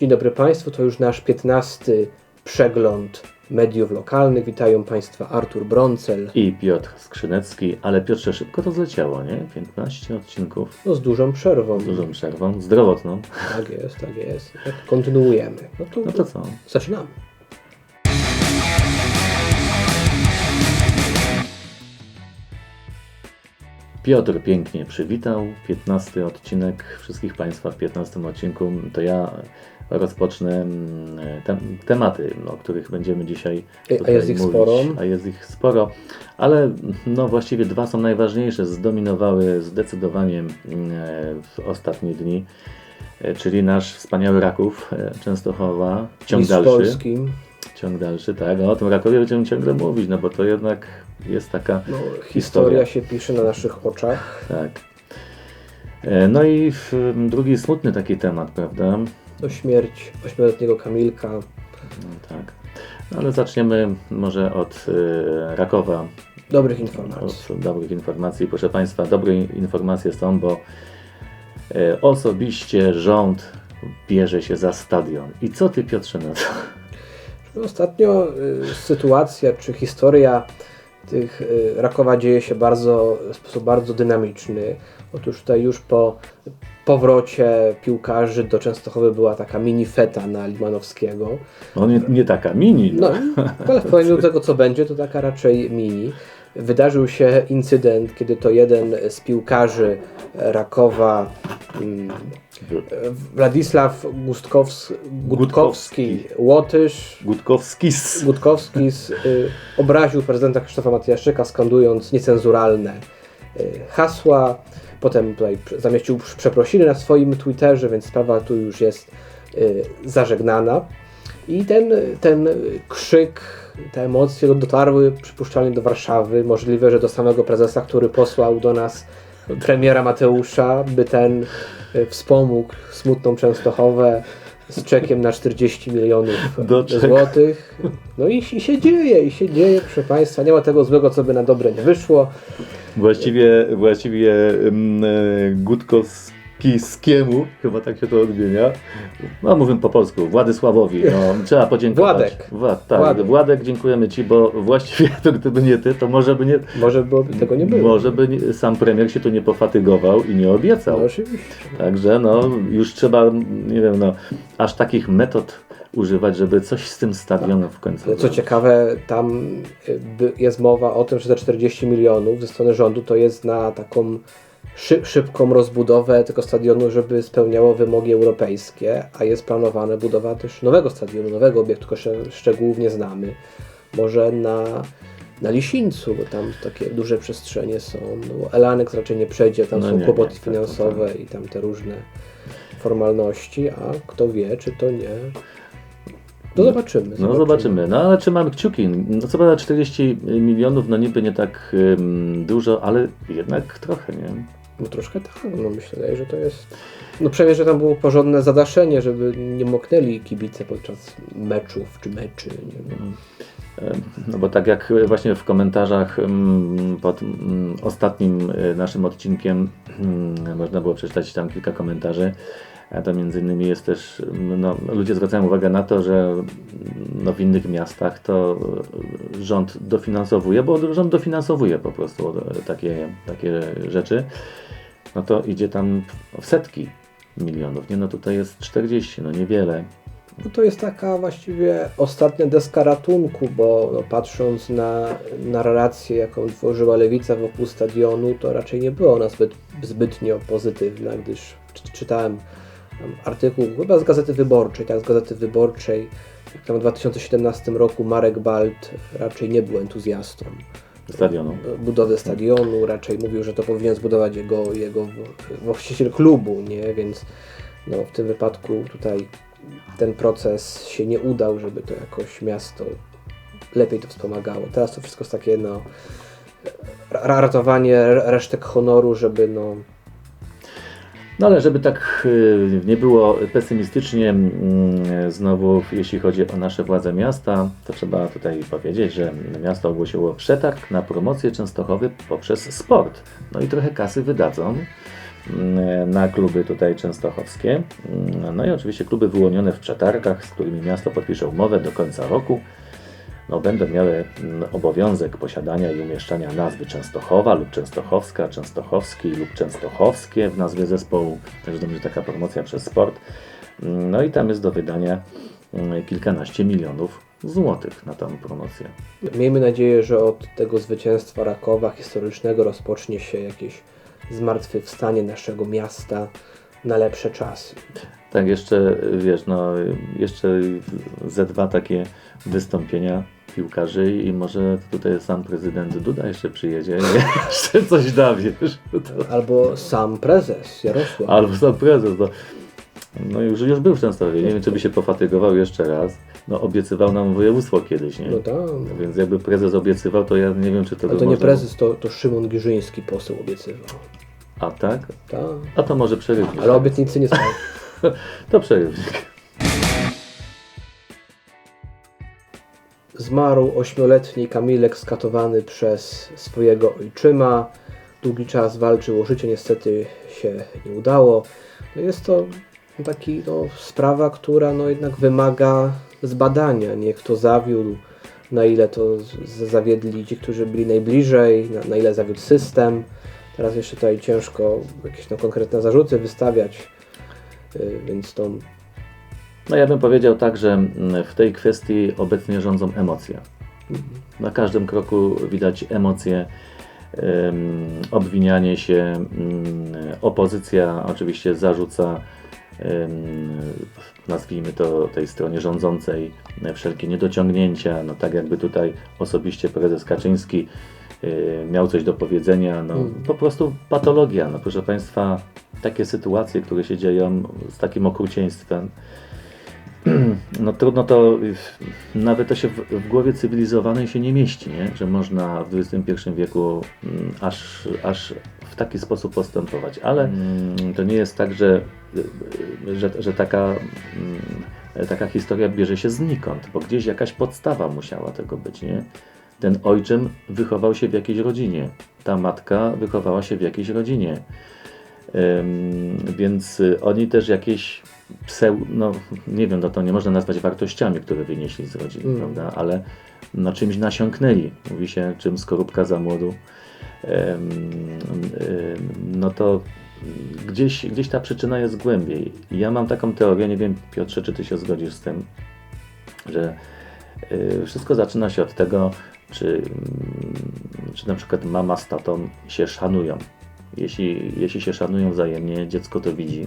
Dzień dobry Państwu, to już nasz 15 przegląd mediów lokalnych. Witają Państwa Artur Broncel. I Piotr Skrzynecki, ale Piotrze szybko to zleciało, nie? 15 odcinków No z dużą przerwą. z dużą przerwą, zdrowotną. Tak jest, tak jest. Kontynuujemy. No to, No to co? zaczynamy. Piotr pięknie przywitał 15 odcinek. Wszystkich Państwa w 15 odcinku to ja rozpocznę mm, te, tematy, o których będziemy dzisiaj A jest ich mówić. sporo? A jest ich sporo, ale no właściwie dwa są najważniejsze, zdominowały zdecydowanie mm, w ostatnie dni, e, czyli nasz wspaniały Raków e, Częstochowa, ciąg Mistrz dalszy. Polski. Ciąg dalszy, tak. No, o tym Rakowie będziemy ciągle mówić, no bo to jednak jest taka No, historia historia. się pisze na naszych oczach. Tak. E, No i drugi smutny taki temat, prawda? No śmierć ośmioletniego Kamilka. No, tak. No, ale zaczniemy może od e, Rakowa, Dobrych informacji. od dobrych informacji. Proszę Państwa, dobre informacje są, bo e, osobiście rząd bierze się za stadion. I co Ty Piotrze na to? No, Ostatnio y, sytuacja czy historia tych y, Rakowa dzieje się bardzo, w sposób bardzo dynamiczny. Otóż tutaj już po powrocie piłkarzy do Częstochowy była taka mini feta na Limanowskiego. No nie, nie taka mini. No. No, ale w porównaniu do tego, co będzie, to taka raczej mini. Wydarzył się incydent, kiedy to jeden z piłkarzy Rakowa, mm, Władysław Gutkowski, Łotysz, Gutkowskis. Gutkowski z, y, obraził prezydenta Krzysztofa Matyjaszczyka, skandując niecenzuralne y, hasła. Potem tutaj zamieścił przeprosiny na swoim Twitterze, więc sprawa tu już jest y, zażegnana. I ten, ten krzyk, te emocje dotarły przypuszczalnie do Warszawy. Możliwe, że do samego prezesa, który posłał do nas premiera Mateusza, by ten y, wspomógł smutną Częstochowę z czekiem na 40 milionów złotych. No i, i się dzieje, i się dzieje, proszę Państwa. Nie ma tego złego, co by na dobre nie wyszło. Właściwie, właściwie um, Gutkowskiskiemu, chyba tak się to odmienia, no mówię po polsku, Władysławowi, no, trzeba podziękować. Władek. Wład, tak, Władek. Władek. dziękujemy Ci, bo właściwie to gdyby nie Ty, to może by nie, Może byłoby tego nie było. może by nie, sam premier się tu nie pofatygował i nie obiecał. No oczywiście. Także no, już trzeba, nie wiem, no, aż takich metod używać, żeby coś z tym stadionem w końcu co ciekawe, tam y, by- jest mowa o tym, że te 40 milionów ze strony rządu to jest na taką szy, szybką rozbudowę tego stadionu, żeby spełniało wymogi europejskie, a jest planowana budowa też nowego stadionu, nowego obiektu, tylko szczegółów nie znamy. Może na, na Lisińcu, bo tam takie duże przestrzenie są. No, bo Elanex raczej nie przejdzie, tam No są nie, kłopoty nie, tak, finansowe i tam te różne formalności, a kto wie, czy to nie. No zobaczymy. No zobaczymy. No ale trzymamy kciuki. No co prawda 40 milionów, no niby nie tak dużo, ale jednak trochę, nie? No troszkę tak, no myślę, że to jest... No przynajmniej, że tam było porządne zadaszenie, żeby nie moknęli kibice podczas meczów czy meczy. Nie wiem. Ym, No bo tak jak właśnie w komentarzach ym, pod ym, ostatnim y, naszym odcinkiem można było przeczytać tam kilka komentarzy. To między innymi jest też, no, ludzie zwracają uwagę na to, że no, w innych miastach to rząd dofinansowuje, bo rząd dofinansowuje po prostu y, takie, takie rzeczy. No to idzie tam w setki milionów. Nie, no tutaj jest 40, no niewiele. No to jest taka właściwie ostatnia deska ratunku, bo no, patrząc na narrację, jaką tworzyła Lewica wokół stadionu, to raczej nie była ona zbyt, zbytnio pozytywna, gdyż czy- czytałem artykuł chyba z Gazety Wyborczej, tak, z Gazety Wyborczej, jak tam w 2017 roku Marek Balt raczej nie był entuzjastą Stadionu. budowy stadionu, raczej mówił, że to powinien zbudować jego, jego właściciel klubu, nie? Więc no, w tym wypadku tutaj ten proces się nie udał, żeby to jakoś miasto lepiej to wspomagało. Teraz to wszystko jest takie no ra- ratowanie re- resztek honoru, żeby no No ale żeby tak y, nie było pesymistycznie mm, znowu, jeśli chodzi o nasze władze miasta, to trzeba tutaj powiedzieć, że miasto ogłosiło przetarg na promocję Częstochowy poprzez sport. No i trochę kasy wydadzą. mm, na kluby tutaj częstochowskie. Mm, No i oczywiście kluby wyłonione w przetargach, z którymi miasto podpisze umowę do końca roku. No, będą miały mm, obowiązek posiadania i umieszczania nazwy Częstochowa lub Częstochowska, Częstochowski lub Częstochowskie w nazwie zespołu. Także będzie taka promocja przez sport. Mm, No i tam jest do wydania mm, kilkanaście milionów złotych na tą promocję. Miejmy nadzieję, że od tego zwycięstwa Rakowa historycznego rozpocznie się jakieś zmartwychwstanie naszego miasta na lepsze czasy. Tak, jeszcze wiesz, no jeszcze ze dwa takie wystąpienia piłkarzy i może tutaj sam prezydent Duda jeszcze przyjedzie i jeszcze coś da, wiesz. To, Albo sam prezes Jarosław. albo sam prezes, no, no już, już był w Częstochowie, nie wiem czy by się pofatygował jeszcze raz. No obiecywał nam województwo kiedyś, nie? No tak. Więc jakby prezes obiecywał, to ja nie wiem czy to by to nie można- prezes, to, to Szymon Giżyński poseł obiecywał. A tak? Tak. A to może przerywnik. Ale obietnicy nie są. To przerywnik. Zmarł ośmioletni Kamilek skatowany przez swojego ojczyma. Długi czas walczył o życie, niestety się nie udało. No jest to taki no, sprawa, która no, jednak wymaga zbadania. Nie kto zawiódł, na ile to zawiedli ci, którzy byli najbliżej, na, na ile zawiódł system. Teraz jeszcze tutaj ciężko jakieś no, konkretne zarzuty wystawiać, yy, więc to No ja bym powiedział tak, że mm, w tej kwestii obecnie rządzą emocje. Na każdym kroku widać emocje, em, obwinianie się, mm, opozycja oczywiście zarzuca, nazwijmy to tej stronie rządzącej, e, wszelkie niedociągnięcia, no tak jakby tutaj osobiście prezes Kaczyński e, miał coś do powiedzenia, no Mhm. po prostu patologia, no proszę Państwa, takie sytuacje, które się dzieją z takim okrucieństwem, no trudno to, nawet to się w, w głowie cywilizowanej się nie mieści, nie? że można w XXI wieku mm, aż, aż w taki sposób postępować, ale mm, to nie jest tak, że, że, że taka, mm, taka historia bierze się znikąd, bo gdzieś jakaś podstawa musiała tego być, nie? Ten ojczym wychował się w jakiejś rodzinie, ta matka wychowała się w jakiejś rodzinie. Więc y, oni też jakieś pseu, no nie wiem, no to nie można nazwać wartościami, które wynieśli z rodziny, Mm. prawda, ale no czymś nasiąknęli. Mówi się, czym skorupka za młodu. No to gdzieś, gdzieś ta przyczyna jest głębiej. Ja mam taką teorię, nie wiem Piotrze, czy ty się zgodzisz z tym, że y, wszystko zaczyna się od tego, czy, mm, czy na przykład mama z tatą się szanują. Jeśli, jeśli się szanują wzajemnie, dziecko to widzi.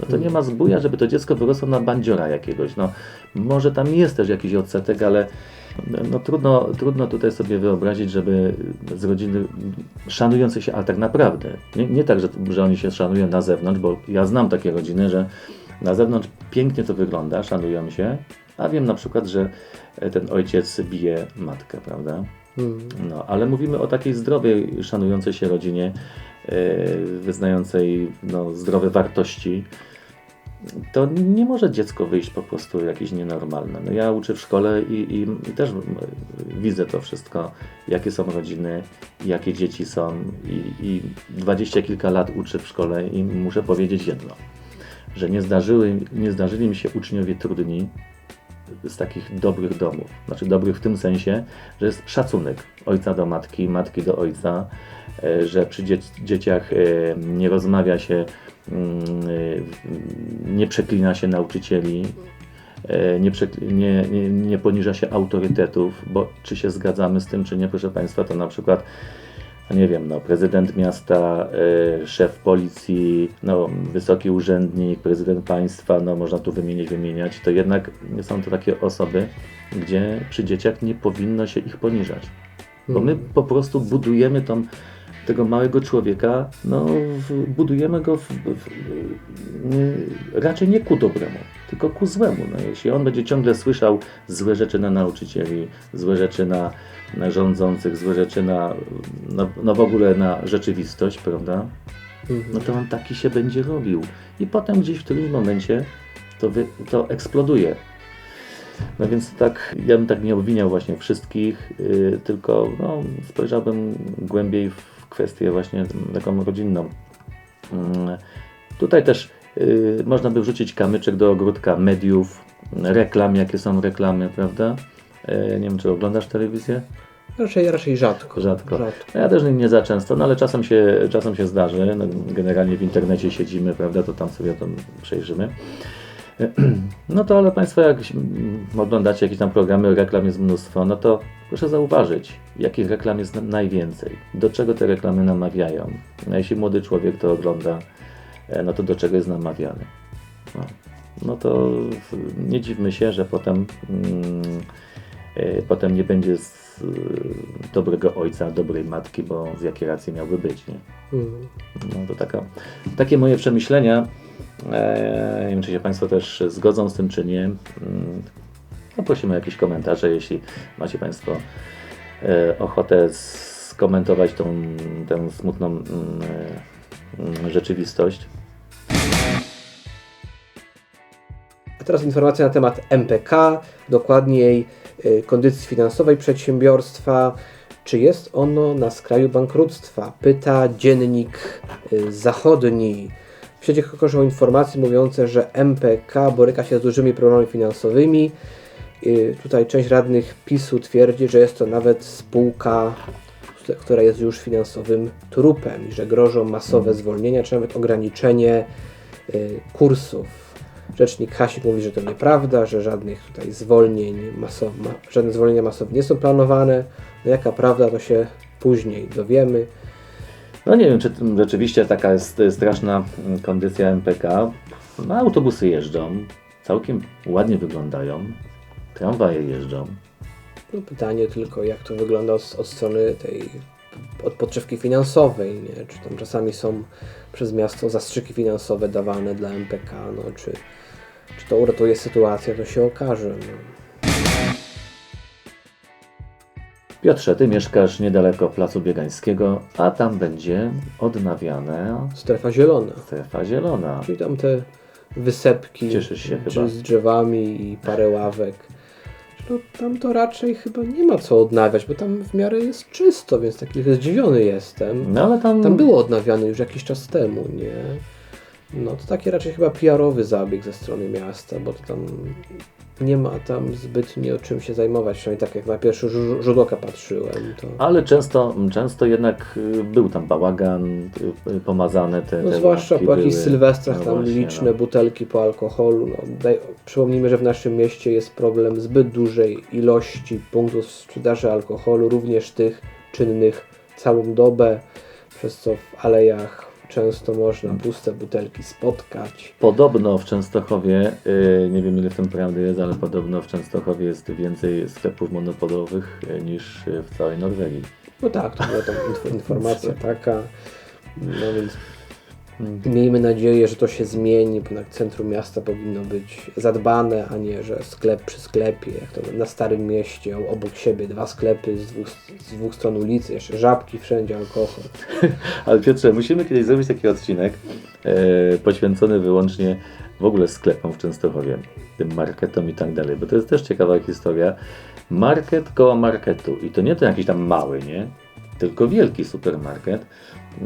No to nie ma zbója, żeby to dziecko wyrosło na bandziora jakiegoś. No, może tam jest też jakiś odsetek, ale no, trudno, trudno tutaj sobie wyobrazić, żeby z rodziny szanujących się, ale tak naprawdę. Nie, nie tak, że, że oni się szanują na zewnątrz, bo ja znam takie rodziny, że na zewnątrz pięknie to wygląda, szanują się, a wiem na przykład, że ten ojciec bije matkę, prawda? mm, No, ale mówimy o takiej zdrowej, szanującej się rodzinie, wyznającej no, zdrowe wartości. To nie może dziecko wyjść po prostu jakieś nienormalne. No, ja uczę w szkole i, i, i też widzę to wszystko, jakie są rodziny, jakie dzieci są i, i dwadzieścia kilka lat uczę w szkole i muszę powiedzieć jedno, że nie, zdarzyły, nie zdarzyli mi się uczniowie trudni, z takich dobrych domów. Znaczy dobrych w tym sensie, że jest szacunek ojca do matki, matki do ojca, e, że przy dziec- dzieciach e, nie rozmawia się, mm, e, nie przeklina się nauczycieli, nie, nie, nie, poniża się autorytetów, bo czy się zgadzamy z tym, czy nie, proszę Państwa, to na przykład nie wiem, no, prezydent miasta, y, szef policji, no, wysoki urzędnik, prezydent państwa, no, można tu wymienić, wymieniać, to jednak są to takie osoby, gdzie przy dzieciach nie powinno się ich poniżać. Bo my po prostu budujemy tą, tego małego człowieka, no, w, budujemy go w, w, raczej nie ku dobremu, tylko ku złemu. No, jeśli on będzie ciągle słyszał złe rzeczy na nauczycieli, złe rzeczy na rządzących, złe rzeczy na, no, no w ogóle na rzeczywistość, prawda? mhm. No to on taki się będzie robił. I potem gdzieś w którymś momencie to, wy, to eksploduje. No więc tak, ja bym tak nie obwiniał właśnie wszystkich, yy, tylko no, spojrzałbym głębiej w kwestię właśnie taką rodzinną. Mm, Tutaj też y, można by wrzucić kamyczek do ogródka mediów, reklam, jakie są reklamy, prawda? E, nie wiem, czy oglądasz telewizję? Raczej, raczej rzadko. Rzadko. rzadko. No Ja też nie za często, no ale czasem się, czasem się zdarzy. No, generalnie w internecie siedzimy, prawda, to tam sobie to przejrzymy. No to ale Państwo, jak mm, oglądacie jakieś tam programy, reklam jest mnóstwo, no to proszę zauważyć, jakich reklam jest na- najwięcej, do czego te reklamy namawiają. No, jeśli młody człowiek to ogląda, e, no to do czego jest namawiany. No, no to nie dziwmy się, że potem, mm, potem nie będzie z, e, dobrego ojca, dobrej matki, bo z jakiej racji miałby być, nie? Mm. No to taka, takie moje przemyślenia. E, nie wiem, czy się Państwo też zgodzą z tym, czy nie. Mm, No prosimy o jakieś komentarze, jeśli macie Państwo e, ochotę skomentować tą, tę smutną mm, e, mm, rzeczywistość. A teraz informacja na temat MPK, dokładniej y, kondycji finansowej przedsiębiorstwa. Czy jest ono na skraju bankructwa? Pyta dziennik y, zachodni. W sieci krążą informacje mówiące, że MPK boryka się z dużymi problemami finansowymi. Y, Tutaj część radnych PiSu twierdzi, że jest to nawet spółka, która jest już finansowym trupem i że grożą masowe zwolnienia czy nawet ograniczenie kursów. Rzecznik Hasik mówi, że to nieprawda, że żadnych tutaj zwolnień masow, ma, żadne zwolnienia masowe nie są planowane. No jaka prawda, to się później dowiemy. No nie wiem, czy rzeczywiście taka jest straszna mm, kondycja MPK. No, autobusy jeżdżą, całkiem ładnie wyglądają, tramwaje jeżdżą. No pytanie tylko, jak to wygląda od, od strony tej od podszewki finansowej, nie? Czy tam czasami są przez miasto zastrzyki finansowe dawane dla MPK, no czy, czy to uratuje sytuację, to się okaże. No. Piotrze, ty mieszkasz niedaleko Placu Biegańskiego, a tam będzie odnawiana Strefa zielona, strefa zielona. czyli tam te wysepki Cieszysz się chyba. z drzewami i parę ławek. No, tam to raczej chyba nie ma co odnawiać, bo tam w miarę jest czysto, więc taki zdziwiony jestem. No ale tam, Tam było odnawiane już jakiś czas temu, nie? No to taki raczej chyba PR-owy zabieg ze strony miasta, bo to tam nie ma tam zbytnio czym się zajmować, przynajmniej tak jak na pierwszy rzut oka patrzyłem. To... Ale często, często jednak y, był tam bałagan, y, y, pomazane te, No te zwłaszcza po jakichś były. sylwestrach No tam właśnie, liczne no. butelki po alkoholu. No, daj, przypomnijmy, że w naszym mieście jest problem zbyt dużej ilości punktów sprzedaży alkoholu, również tych czynnych całą dobę, przez co w alejach często można puste butelki spotkać. Podobno w Częstochowie, y, nie wiem ile w tym prawdy jest, ale podobno w Częstochowie jest więcej sklepów monopolowych y, niż w całej Norwegii. No tak, to była tam inf- informacja taka. No więc miejmy nadzieję, że to się zmieni, bo centrum miasta powinno być zadbane, a nie, że sklep przy sklepie, jak to na Starym Mieście, obok siebie dwa sklepy z dwóch, z dwóch stron ulicy, jeszcze żabki, wszędzie alkohol. Ale Piotrze, musimy kiedyś zrobić taki odcinek e, poświęcony wyłącznie w ogóle sklepom w Częstochowie, tym marketom i tak dalej, bo to jest też ciekawa historia. Market koło marketu i to nie to jakiś tam mały, nie? Tylko wielki supermarket,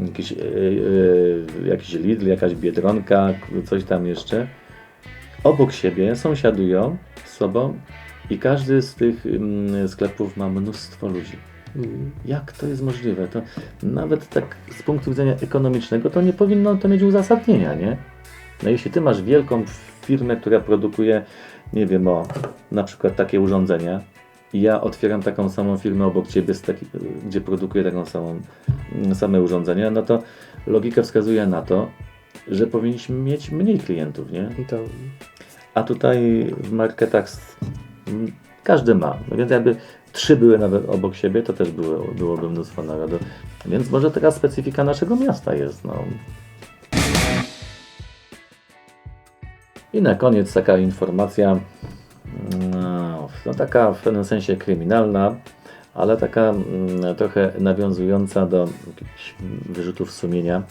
jakiś, e, e, jakiś Lidl, jakaś Biedronka, coś tam jeszcze. Obok siebie sąsiadują z sobą i każdy z tych mm, sklepów ma mnóstwo ludzi. Mm. Jak to jest możliwe? To nawet tak z punktu widzenia ekonomicznego to nie powinno to mieć uzasadnienia, nie? No jeśli ty masz wielką firmę, która produkuje, nie wiem, o na przykład takie urządzenia ja otwieram taką samą firmę obok ciebie, taki, gdzie produkuje taką samą, mm, same urządzenia, no to logika wskazuje na to, że powinniśmy mieć mniej klientów, nie? I to A tutaj w marketach każdy ma. No więc jakby trzy były nawet obok siebie, to też było, byłoby mnóstwo narodu. Więc może taka specyfika naszego miasta jest. No. I na koniec taka informacja, no, taka w pewnym sensie kryminalna, ale taka mm, trochę nawiązująca do jakichś wyrzutów sumienia.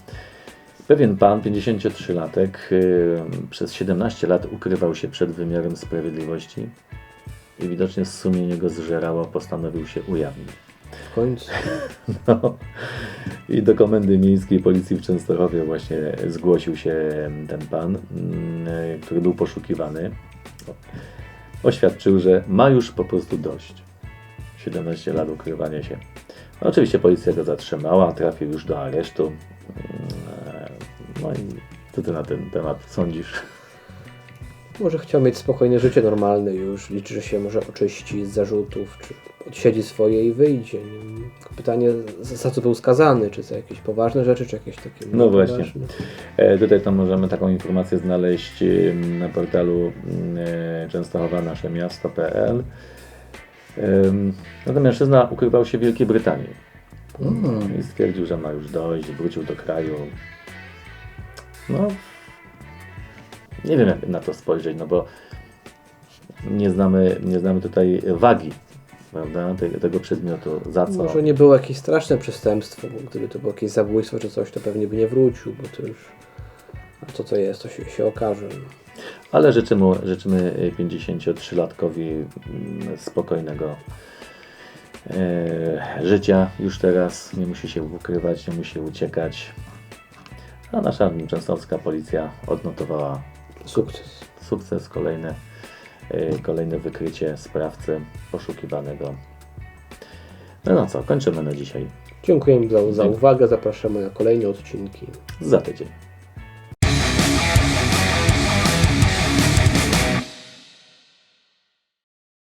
Pewien pan, 53-latek, y, przez 17 lat ukrywał się przed wymiarem sprawiedliwości i widocznie sumienie go zżerało, postanowił się ujawnić. W końcu. No. I do Komendy Miejskiej Policji w Częstochowie właśnie zgłosił się ten pan, mm, który był poszukiwany. Oświadczył, że ma już po prostu dość. 17 lat ukrywania się. Oczywiście policja go zatrzymała, trafił już do aresztu. Mm, No i co ty na ten temat sądzisz? Może chciał mieć spokojne życie normalne już. Liczy, że się może oczyści z zarzutów, czy odsiedzi swoje i wyjdzie. Pytanie, za co był skazany? Czy za jakieś poważne rzeczy, czy jakieś takie No właśnie. poważne? E, Tutaj tam możemy taką informację znaleźć e, na portalu e, częstochowanaszemiasto.pl. Em, No ten mężczyzna ukrywał się w Wielkiej Brytanii i stwierdził, że ma już dość, wrócił do kraju. No, nie wiem jak na to spojrzeć, no bo nie znamy, nie znamy tutaj wagi prawda, te- tego przedmiotu, za co. Może nie było jakieś straszne przestępstwo, bo gdyby to było jakieś zabójstwo czy coś, to pewnie by nie wrócił, bo to już... A to co jest, to się, się okaże. Ale życzymy, życzymy 53-latkowi mm, spokojnego e, życia już teraz. Nie musi się ukrywać, nie musi uciekać. A nasza częstochowska policja odnotowała Sukces. sukces, kolejne, e, kolejne wykrycie sprawcy poszukiwanego. No, no co, kończymy na dzisiaj. Dziękujemy za, za uwagę, zapraszamy na kolejne odcinki. Za tydzień.